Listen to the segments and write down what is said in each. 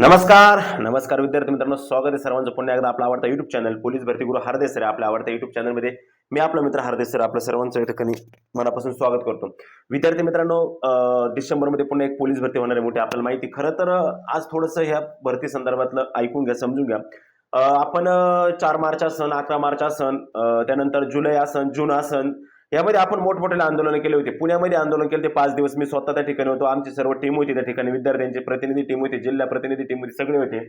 नमस्कार नमस्कार विद्यार्थी मित्रांनो स्वागत आहे सर्वांचं पुन्हा एकदा आपला आवडता युट्यूब चॅनल पोलीस भरती गुरु हरदेस सर आपल्या आवडत्या युट्यूब चॅनलमध्ये मी आपला मित्र हरदेस सर आपल्या सर्वांचं या ठिकाणी मनापासून स्वागत करतो. विद्यार्थी मित्रांनो डिसेंबरमध्ये पुन्हा एक पोलीस भरती होणार आहे मोठी आपल्याला माहिती. खरं तर आज थोडंसं ह्या भरती संदर्भातलं ऐकून घ्या समजून घ्या. आपण चार मार्च आसन अकरा मार्च आसन त्यानंतर जुलै आसन जून आसन यामध्ये आपण मोठमोठे आंदोलन केले होते. पुण्यामध्ये आंदोलन केले ते पाच दिवस मी स्वतः त्या ठिकाणी होतो. आमची सर्व टीम होती त्या ठिकाणी. विद्यार्थ्यांचे प्रतिनिधी टीम होती जिल्हा प्रतिनिधी टीम होती सगळे होते.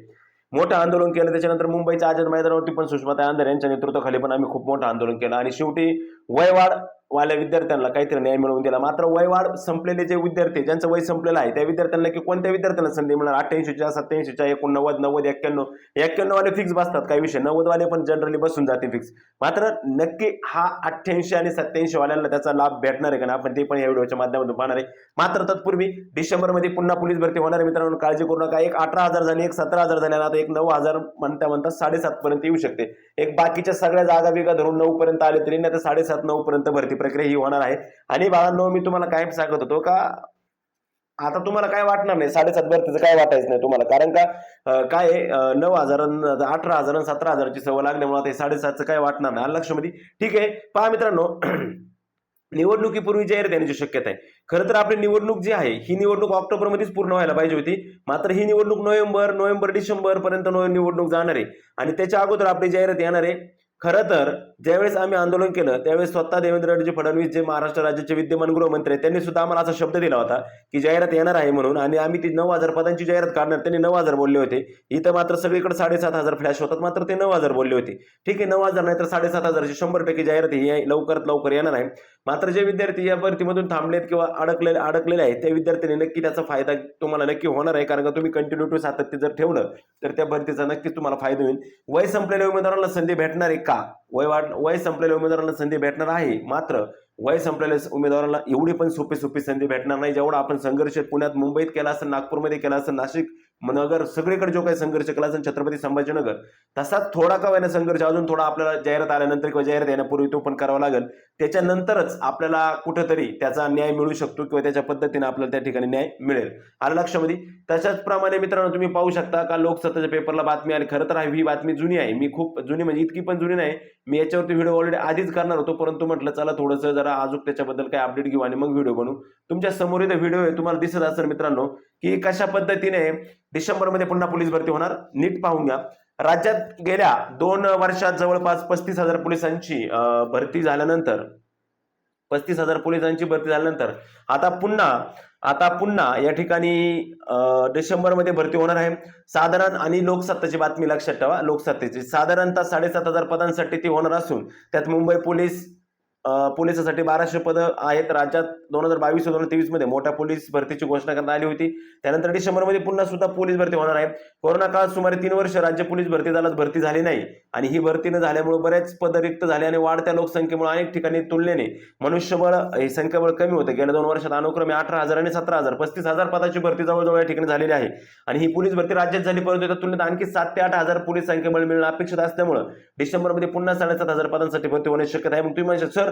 मोठं आंदोलन केलं. त्याच्यानंतर मुंबईच्या आझाद मैदानावरती पण सुषमाताई आंधार यांच्या नेतृत्वाखाली पण आम्ही खूप मोठं आंदोलन केलं. आणि शेवटी वयवाढ वाल्या विद्यार्थ्यांना काहीतरी न्याय मिळवून दिला. मात्र वयवाढ संपलेले जे विद्यार्थी ज्यांचं वय संपलेलं आहे त्या विद्यार्थ्यांना की कोणत्या विद्यार्थ्यांना संधी मिळणार? अठ्ठ्याऐंशीच्या सत्याऐंशीच्या एकोणनव्वद नव्वद एक्क्याण्णव एक्क्याण्णव वाले फिक्स बसतात काही विषय. नव्वद वाले पण जनरली बसून जाते फिक्स मात्र नक्की हा अठ्ठ्याऐंशी आणि सत्याऐंशी वाल्यांना त्याचा लाभ भेटणार आहे का ना आपण ते पण या व्हिडिओच्या माध्यमातून पाहणार आहे. मात्र तत्पूर्वी डिसेंबरमध्ये पुन्हा पोलीस भरती होणार आहे. मित्रांनो काळजी करू नका. एक अठरा हजार झाली एक सतरा हजार झाल्याला आता एक नऊ हजार म्हणता म्हणता साडेसात पर्यंत येऊ शकते. एक बाकीच्या सगळ्या जागा बिगा धरून नऊ पर्यंत आले तरी नाही तर साडेसात नऊ पर्यंत भरती प्रक्रिया ही होणार आहे. आणि बाळांनो मी तुम्हाला काय सांगत होतो का आता तुम्हाला काय वाटणार नाही? साडेसात भरतीचं काय वाटायचं नाही तुम्हाला? कारण का काय आहे, नऊ हजार अठरा हजार सतरा हजारची सवय लागल्यामुळे आता हे साडेसातचं काय वाटणार नाही? आलं लक्षामध्ये ठीक आहे. पहा मित्रांनो निवडणुकीपूर्वी जाहीर देण्याची शक्यता आहे. खरं तर आपली निवडणूक जी आहे ही निवडणूक ऑक्टोबरमध्येच पूर्ण व्हायला पाहिजे होती. मात्र ही निवडणूक नोव्हेंबर नोव्हेंबर डिसेंबर पर्यंत निवडणूक जाणार आहे. आणि त्याच्या अगोदर आपली जाहिरात येणार आहे. खरं तर ज्यावेळेस आम्ही आंदोलन केलं त्यावेळेस स्वतः देवेंद्रजी फडणवीस जे महाराष्ट्र राज्याचे विद्यमान गृहमंत्री आहेत त्यांनी सुद्धा आम्हाला असा शब्द दिला होता की जाहिरात येणार आहे म्हणून आणि आम्ही ती नऊ हजार पदांची जाहिरात काढणार त्यांनी नऊ हजार बोलले होते. इथं मात्र सगळीकडे साडेसात हजार फ्लॅश होतात मात्र ते नऊ हजार बोलले होते. ठीक आहे नऊ हजार नाही तर साडेसात हजारची शंभर टक्के जाहिरात ही आहे, लवकरात लवकर येणार आहे. मात्र जे विद्यार्थी या भरतीमधून थांबलेत किंवा अडकलेले अडकलेले आहेत त्या विद्यार्थ्यांनी नक्की त्याचा फायदा तुम्हाला नक्की होणार आहे कारण का तुम्ही कंटिन्यू टू सातत्य जर ठेवलं तर त्या भरतीचा नक्कीच तुम्हाला फायदा होईल. वय संपलेल्या उमेदवारांना संधी भेटणार आहे का? वय वाढ वय संपलेल्या उमेदवारांना संधी भेटणार आहे. मात्र वय संपलेल्या उमेदवारांना एवढी पण सोपी सोपी संधी भेटणार नाही जेवढा आपण संघर्ष पुण्यात मुंबईत केला असेल नागपूरमध्ये केला असेल नाशिक नगर सगळीकडे जो काही संघर्ष केला असेल छत्रपती संभाजीनगर तसाच थोडा का वेळा संघर्ष अजून थोडा आपल्याला जाहिरात आल्यानंतर किंवा जाहिरात येण्यापूर्वी तो पण करावा लागेल. त्याच्यानंतरच आपल्याला कुठेतरी त्याचा न्याय मिळू शकतो किंवा त्याच्या पद्धतीने आपल्याला त्या ठिकाणी न्याय मिळेल. आलं लक्षामध्ये तशाच प्रमाणे मित्रांनो तुम्ही पाहू शकता का लोकसत्ताच्या पेपरला बातमी आली. खरं तर ही बातमी जुनी आहे. मी खूप जुनी म्हणजे इतकी पण जुनी नाही. मी याच्यावरती व्हिडिओ ऑलरेडी आधीच करणार होतो परंतु म्हटलं चला थोडंसं जरा अजून त्याच्याबद्दल काय अपडेट घेऊ आणि मग व्हिडिओ बनवू. तुमच्यासमोर इथं व्हिडिओ आहे तुम्हाला दिसत असेल मित्रांनो की कशा पद्धतीने डिसेंबरमध्ये पुन्हा पोलीस भरती होणार? नीट पाहून घ्या. राज्यात गेल्या दोन वर्षात जवळपास पस्तीस हजार पोलिसांची भरती झाल्यानंतर पस्तीस हजार पोलिसांची भरती झाल्यानंतर आता पुन्हा आता पुन्हा या ठिकाणी डिसेंबरमध्ये भरती होणार आहे. साधारण आणि लोकसत्ताची बातमी लक्षात ठेवा. लोकसत्तेची साधारणतः साडेसात हजार पदांसाठी ती होणार असून त्यात मुंबई पोलीस पोलिसासाठी बाराशे पदं आहेत. राज्यात दोन हजार बावीस दोन हजार तेवीसमध्ये मोठ्या पोलीस भरतीची घोषणा करण्यात आली होती. त्यानंतर डिसेंबरमध्ये पुन्हा सुद्धा पोलीस भरती होणार आहे कोरोना काळात सुमारे तीन वर्ष राज्य पोलीस भरती दलात भरती झाली नाही आणि ही भरती न झाल्यामुळे बरेच पद रिक्त झाले आणि वाढत्या लोकसंख्येमुळे अनेक ठिकाणी तुलनेने मनुष्यबळ हे संख्याबळ कमी होतं. गेल्या दोन वर्षात अनुक्रमे अठरा हजार आणि सतरा हजार पस्तीस हजार पदाची भरती जवळजवळ या ठिकाणी झालेली आहे. आणि ही पोलीस भरती राज्यात झाली परंतु त्या तुलनेत आणखी सात ते आठ हजार पोलीस संख्येबळ मिळणं अपेक्षित असल्यामुळं डिसेंबरमध्ये पुन्हा साडेसात हजार पदांसाठी भरती होण्याची शक्यता आहे. मग तुम्ही म्हणजे सर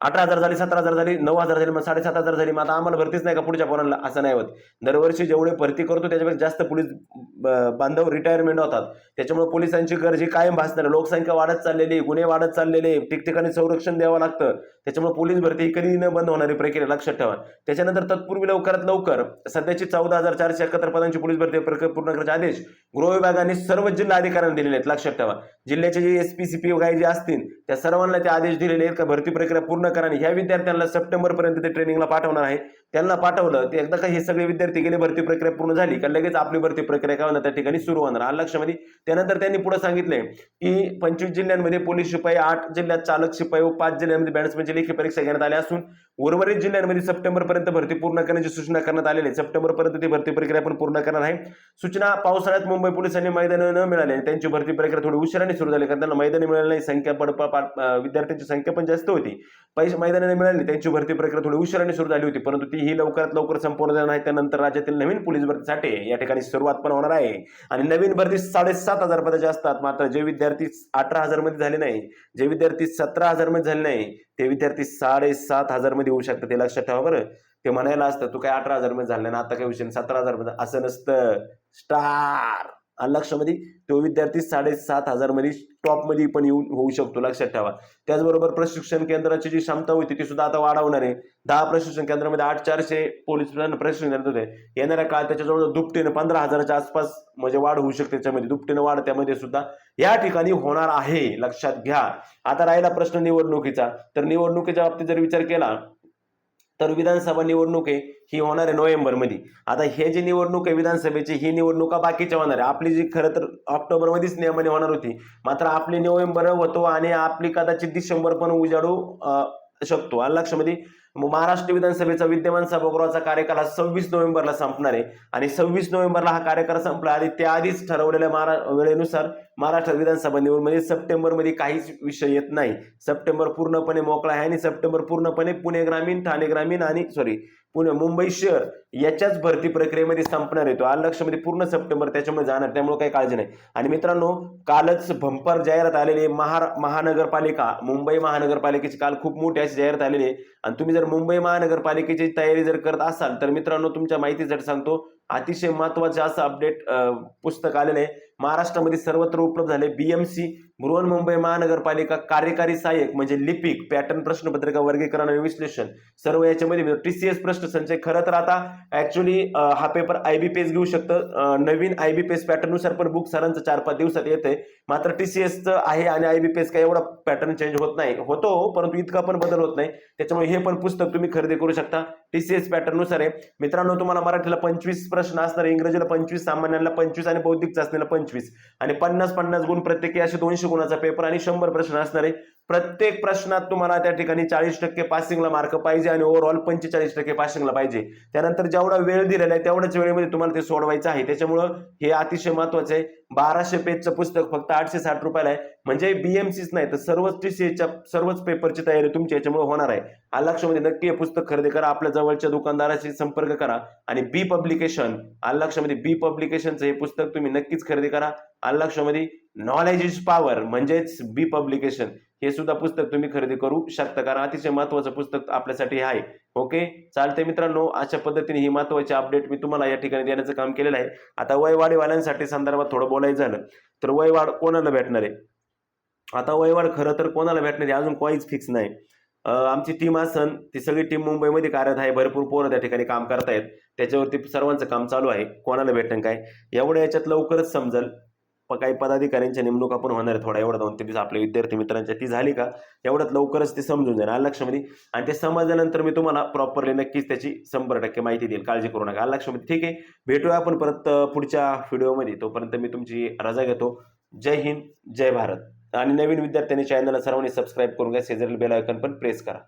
अठरा हजार झाली सतरा हजार झाली नऊ हजार झाली मग साडेसात हजार झाली मग आता आम्हाला भरतीच नाही का पुढच्या पोरांना? असं नाही होत. दरवर्षी जेवढे भरती करतो त्याच्यापेक्षा जास्त पोलीस बांधव रिटायरमेंट होतात. त्याच्यामुळे पोलिसांची गरज ही कायम भासणार लोकसंख्या वाढत चाललेली गुन्हे वाढत चाललेले ठिकठिकाणी संरक्षण द्यावं लागतं. त्याच्यामुळे पोलीस भरती ही कधी न बंद होणारी प्रक्रिया लक्षात ठेवा. त्याच्यानंतर तत्पूर्वी लवकरात लवकर सध्याची चौदा हजार चारशे एकाहत्तर पदांची पोलीस भरती प्रक्रिया पूर्ण करायचे आदेश गृह विभागाने सर्व जिल्हा अधिकाऱ्यांना दिलेले आहेत. लक्षात ठेवा. जिल्ह्याचे जे एस पी सी पी काही जे असतील त्या सर्वांना ते आदेश दिलेले आहेत का? भरती प्रक्रिया पूर्ण करा आणि ह्या विद्यार्थ्यांना सप्टेंबर पर्यंत ते ट्रेनिंगला पाठवणार आहे. त्यांना पाठवलं ते एकदा का हे सगळे विद्यार्थी गेले भरती प्रक्रिया पूर्ण झाली का लगेच आपली भरती प्रक्रिया काय होणार त्या ठिकाणी सुरू होणार. आलं लक्षामध्ये. त्यानंतर त्यांनी पुढे सांगितले की पंचवीस जिल्ह्यांमध्ये पोलीस शिपाई आठ जिल्ह्यात चालक शिपाई व पाच जिल्ह्यांमध्ये बॅट्समॅनची लेखी परीक्षा घेण्यात आल्या असून उर्वरित जिल्ह्यांमध्ये सप्टेंबर पर्यंत भरती पूर्ण करण्याची सूचना करण्यात आलेली आहे. सप्टेंबर पर्यंत ती भरती प्रक्रिया पण पूर्ण करणार आहे. सूचना पावसाळ्यात मुंबई पोलिसांनी मैदान न मिळाले आणि त्यांची भरती प्रक्रिया थोडी उशिराने सुरू झाली कारण त्यांना मैदानी मिळाली नाही. संख्या पड विद्यार्थ्यांची संख्या पण जास्त होती. पैसे मैदानाने मिळाले त्यांची भरती प्रक्रिया थोडी उशिराने सुरू झाली होती परंतु ती ही लवकरात लवकर संपूर्ण देणार आहे त्यानंतर राज्यातील नवीन पोलीस भरतीसाठी या ठिकाणी सुरुवात पण होणार आहे. आणि नवीन भरती साडेसात हजार पदाचे असतात मात्र जे विद्यार्थी अठरा हजारमध्ये झाले नाही जे विद्यार्थी सतरा हजारमध्ये झाले नाही ते विद्यार्थी साडेसात हजारमध्ये होऊ शकतात ते लक्षात ठेवा बरं. ते म्हणायला असतं तू काय अठरा हजारमध्ये झालं ना आता काय विषय सतरा हजारमध्ये असं नसतं. स्टार! लक्षामध्ये तो विद्यार्थी साडेसात हजारमध्ये टॉपमध्ये पण येऊन होऊ शकतो लक्षात ठेवा. त्याचबरोबर प्रशिक्षण केंद्राची जी क्षमता होती ती सुद्धा आता वाढवणार आहे. दहा प्रशिक्षण केंद्रामध्ये आठ चारशे पोलीस प्रशिक्षण केंद्र होते येणाऱ्या काळ त्याच्याजवळ दुपटीनं पंधरा हजाराच्या आसपास म्हणजे वाढ होऊ शकते त्याच्यामध्ये. दुपटीनं वाढ त्यामध्ये सुद्धा या ठिकाणी होणार आहे लक्षात घ्या. आता राहिला प्रश्न निवडणुकीचा. तर निवडणुकीच्या बाबतीत जर विचार केला तर विधानसभा निवडणूक आहे ही होणार आहे नोव्हेंबरमध्ये. आता हे जी निवडणूक आहे विधानसभेची ही निवडणुका बाकीच्या होणार आहे? आपली जी खरं तर ऑक्टोबरमध्येच नियमाने होणार होती. मात्र आपली नोव्हेंबर होतो आणि आपली कदाचित डिसेंबर पण उजाडू शकतो. आणि लक्षामध्ये महाराष्ट्र विधानसभेचा विद्यमान सभागृहाचा कार्यकाल हा सव्वीस नोव्हेंबरला संपणार आहे. आणि सव्वीस नोव्हेंबरला हा कार्यकाळ संपला आणि त्याआधीच ठरवलेल्या महारा वेळेनुसार महाराष्ट्र विधानसभा निवडणुकीमध्ये सप्टेंबरमध्ये काहीच विषय येत नाही. सप्टेंबर पूर्णपणे मोकळा आहे आणि सप्टेंबर पूर्णपणे पुणे ग्रामीण ठाणे ग्रामीण आणि सॉरी पुणे मुंबई शहर याच्याच भरती प्रक्रियेमध्ये संपणार येतो आलं लक्षामध्ये म्हणजे पूर्ण सप्टेंबर त्याच्यामुळे जाणार त्यामुळे काही काळजी नाही. आणि मित्रांनो कालच भंपर जाहिरात आलेली आहे. महार महानगरपालिका मुंबई महानगरपालिकेची काल खूप मोठी अशी जाहिरात आलेली आहे. आणि तुम्ही जर मुंबई महानगरपालिकेची तयारी जर करत असाल तर मित्रांनो तुमच्या माहितीसाठी सांगतो अतिशय महत्त्वाचे असं अपडेट पुस्तक आलेलं आहे. महाराष्ट्रामध्ये सर्वत्र उपलब्ध झाले बीएमसी बृहन्मुंबई महानगरपालिका कार्यकारी सहाय्यक म्हणजे लिपिक पॅटर्न प्रश्नपत्रिका वर्गीकरण आणि विश्लेषण. सर्व याच्यामध्ये म्हणजे टीसीएस प्रश्न संचय खरं तर आता ऍक्च्युली हा पेपर आयबीपीएस घेऊ शकतं. अं, नवीन आयबीपीएस पॅटर्ननुसार पण बुक सरांचं चार पाच दिवसात येते मात्र टीसीएसचं आहे आणि आयबीपीएस काय एवढा पॅटर्न चेंज होत नाही. होतो परंतु इतका पण बदल होत नाही. त्याच्यामुळे हे पण पुस्तक तुम्ही खरेदी करू शकता. टीसीएस पॅटर्ननुसार आहे. मित्रांनो तुम्हाला मराठीला पंचवीस प्रश्न असणार इंग्रजीला पंचवीस सामान्यांना पंचवीस आणि बौद्धिक चाचणीला पंचवीस. आणि पन्नास पन्नास गुण प्रत्येकी असे दोनशे गुणाचा पेपर आणि शंभर प्रश्न असणार आहे प्रत्येक प्रश्नात तुम्हाला त्या ठिकाणी चाळीस टक्के पासिंगला मार्क पाहिजे आणि ओव्हरऑल पंचेचाळीस टक्के पासिंगला पाहिजे. त्यानंतर जेवढा वेळ दिलेला आहे तेवढ्याच वेळेमध्ये तुम्हाला ते सोडवायचं आहे. त्याच्यामुळं हे अतिशय महत्वाचं आहे. बाराशे पेजचं पुस्तक फक्त आठशे साठ रुपयाला आहे. म्हणजे बीएमसीच नाही तर सर्वच टीसीएच्या सर्वच पेपरची तयारी तुमची याच्यामुळे होणार आहे. आलक्षमध्ये नक्की हे पुस्तक खरेदी करा. आपल्या जवळच्या दुकानदाराशी संपर्क करा आणि बी पब्लिकेशन आलक्षमध्ये बी पब्लिकेशनचं हे पुस्तक तुम्ही नक्कीच खरेदी करा. आलक्षमध्ये नॉलेज इज पॉवर म्हणजेच बी पब्लिकेशन हे सुद्धा पुस्तक तुम्ही खरेदी करू शकता कारण अतिशय महत्वाचं पुस्तक आपल्यासाठी आहे. ओके चालते मित्रांनो अशा पद्धतीने ही महत्वाची अपडेट मी तुम्हाला या ठिकाणी देण्याचं काम केलेलं आहे. आता वयवाढीवाल्यांसाठी संदर्भात थोडं बोलायचं झालं तर वयवाढ कोणाला भेटणार आहे? आता वयवाढ खरं तर कोणाला भेटणार आहे? अजून काहीच फिक्स नाही. आमची टीम असन ती सगळी टीम मुंबईमध्ये कार्यरत आहे भरपूर पोरं त्या ठिकाणी काम करतायत. त्याच्यावरती सर्वांचं काम चालू आहे. कोणाला भेटणं काय? एवढं याच्यात लवकरच समजेल. प- काही पदाधिकाऱ्यांच्या नेमणुका पण होणार आहे थोडा एवढा दोन तीन दिवस आपल्या विद्यार्थी मित्रांच्या ती झाली का एवढ्यात लवकरच ते समजून जाईल आलं लक्षामध्ये आणि ते समजल्यानंतर मी तुम्हाला प्रॉपरली नक्कीच त्याची शंभर टक्के माहिती देईल काळजी करू नका. आलं लक्षामध्ये ठीक आहे. भेटूया आपण परत पुढच्या व्हिडिओमध्ये. तोपर्यंत मी तुमची रजा घेतो. जय हिंद जय भारत. आणि नवीन विद्यार्थ्यांनी चॅनलला सर्वांनी सबस्क्राईब करून घ्या. शेजारील बेल आयकन पण प्रेस करा.